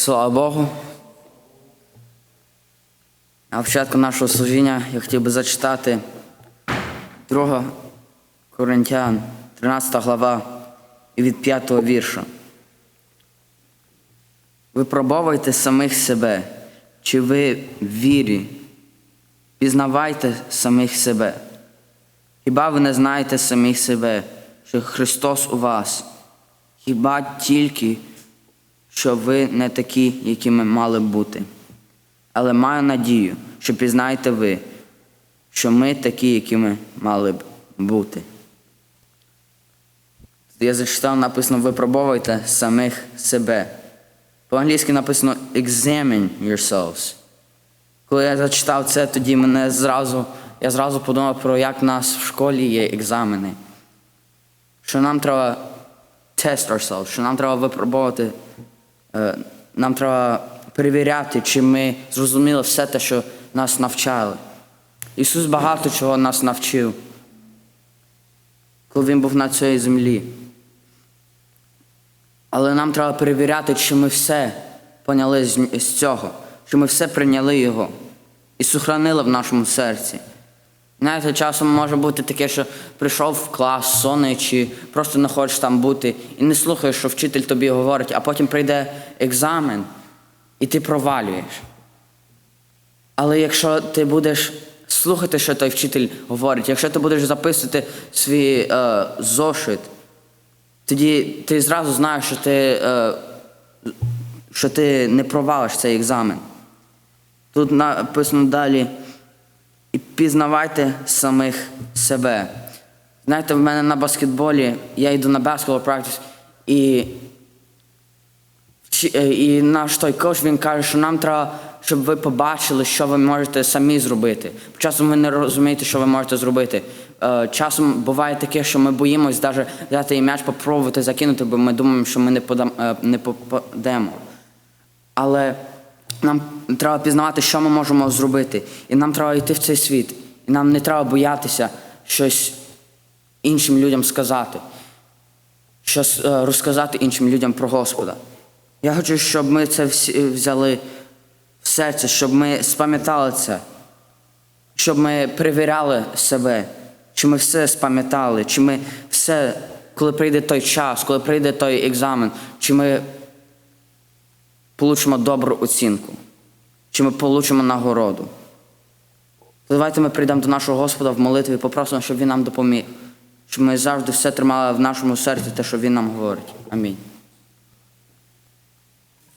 Слава Богу. На початку нашого служіння я хотів би зачитати 2 Коринтян, 13 глава і від 5 вірша. Випробовуйте самих себе, чи ви в вірі, пізнавайте самих себе. Хіба ви не знаєте самих себе, що Христос у вас? Хіба тільки, що ви не такі, якими мали бути? Але маю надію, що пізнаєте ви, що ми такі, якими мали б бути. Я зачитав, написано випробовуйте самих себе. По-англійськи написано examine yourselves. Коли я зачитав це, тоді мене зразу, я зразу подумав про як в нас в школі є екзамени. Що нам треба test ourselves, що нам треба випробовувати, е, нам треба перевіряти, чи ми зрозуміли все те, що нас навчали. Ісус багато чого нас навчив, коли Він був на цій землі. Але нам треба перевіряти, чи ми все поняли з, з цього, чи ми все прийняли Його і сохранили в нашому серці. Знаєте, часом може бути таке, що прийшов в клас, сонний, чи просто не хочеш там бути, і не слухаєш, що вчитель тобі говорить, а потім прийде екзамен, і ти провалюєш. Але якщо ти будеш слухати, що той вчитель говорить, якщо ти будеш записувати свій е, зошит, тоді ти зразу знаєш, що ти, е, що ти не провалиш цей екзамен. Тут написано далі. І пізнавайте самих себе. Знаєте, в мене на баскетболі, я йду на basketball practice, і, е, і наш той коч він каже, що нам треба, щоб ви побачили, що ви можете самі зробити. Часом ви не розумієте, що ви можете зробити. Е, Часом буває таке, що ми боїмось навіть взяти і м'яч, попробувати закинути, бо ми думаємо, що ми не, подам, е, не попадемо. Але нам треба пізнавати, що ми можемо зробити. І нам треба йти в цей світ. І нам не треба боятися щось іншим людям сказати, щось е, розказати іншим людям про Господа. Я хочу, щоб ми це всі взяли в серце, щоб ми спам'ятали це, щоб ми перевіряли себе, чи ми все спам'ятали, чи ми все, коли прийде той час, коли прийде той екзамен, чи ми получимо добру оцінку, чи ми получимо нагороду. Давайте ми прийдемо до нашого Господа в молитві і попросимо, щоб Він нам допоміг, щоб ми завжди все тримали в нашому серці, те, що Він нам говорить. Амінь.